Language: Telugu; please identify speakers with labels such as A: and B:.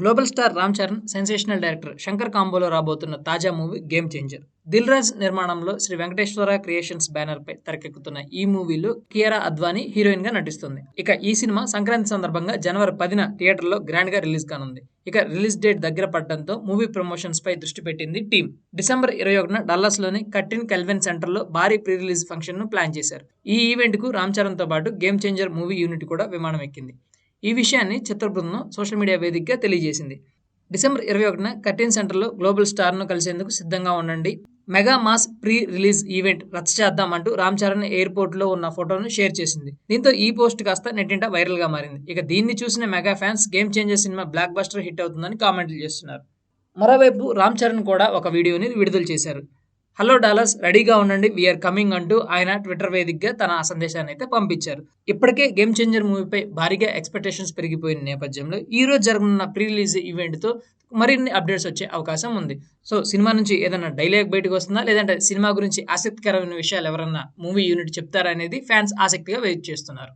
A: Global star Ram Charan sensational director Shankar కాంబోలో రాబోతున్న తాజా movie game changer. Dil Raj నిర్మాణంలో శ్రీ వెంకటేశ్వర క్రియేషన్స్ బ్యానర్ పై తెరకెక్కుతున్న ఈ మూవీలో కియరా అద్వానీ హీరోయిన్గా నటిస్తుంది. ఇక ఈ సినిమా సంక్రాంతి సందర్భంగా జనవరి పదిన థియేటర్లో గ్రాండ్గా రిలీజ్ కానుంది. ఇక రిలీజ్ డేట్ దగ్గర పడడంతో మూవీ ప్రమోషన్స్ పై దృష్టి పెట్టింది టీం డిసెంబర్ ఇరవై ఒకటిన డల్లాస్లోని కట్టిన్ కెల్వెన్ సెంటర్లో భారీ ప్రీ రిలీజ్ ఫంక్షన్ను ప్లాన్ చేశారు. ఈ ఈవెంట్కు రామ్ చరణ్తో పాటు గేమ్ చేంజర్ మూవీ యూనిట్ కూడా విమానం ఎక్కింది. ఈ విషయాన్ని చిత్ర బృందం సోషల్ మీడియా వేదికగా తెలియజేసింది. డిసెంబర్ ఇరవై ఒకటిన కర్టీన్ సెంటర్లో గ్లోబల్ స్టార్ను కలిసేందుకు సిద్ధంగా ఉండండి. Mega mass pre release event రచ్చ చేద్దాం అంటూ రామ్ చరణ్ ఎయిర్పోర్ట్లో ఉన్న ఫోటోను షేర్ చేసింది. దీంతో ఈ పోస్ట్ కాస్త నెట్టింట వైరల్గా మారింది. ఇక దీన్ని చూసిన mega fans game changer cinema blockbuster hit అవుతుందని కామెంట్లు చేస్తున్నారు. మరోవైపు రామ్ చరణ్ కూడా ఒక వీడియోని విడుదల చేశారు. హలో డాలర్స్ రెడీగా ఉండండి. వీఆర్ కమింగ్ అంటూ ఆయన ట్విట్టర్ వేదికగా తన ఆ సందేశాన్ని అయితే పంపించారు. ఇప్పటికే గేమ్ చేంజర్ మూవీపై భారీగా ఎక్స్పెక్టేషన్స్ పెరిగిపోయిన నేపథ్యంలో ఈ రోజు జరగనున్న ప్రీ రిలీజ్ ఈవెంట్తో మరిన్ని అప్డేట్స్ వచ్చే అవకాశం ఉంది. సో సినిమా నుంచి ఏదైనా డైలాగ్ బయటకు వస్తుందా? లేదంటే సినిమా గురించి ఆసక్తికరమైన విషయాలు ఎవరన్నా మూవీ యూనిట్ చెప్తారా అనేది ఫ్యాన్స్ ఆసక్తిగా వెయిట్ చేస్తున్నారు.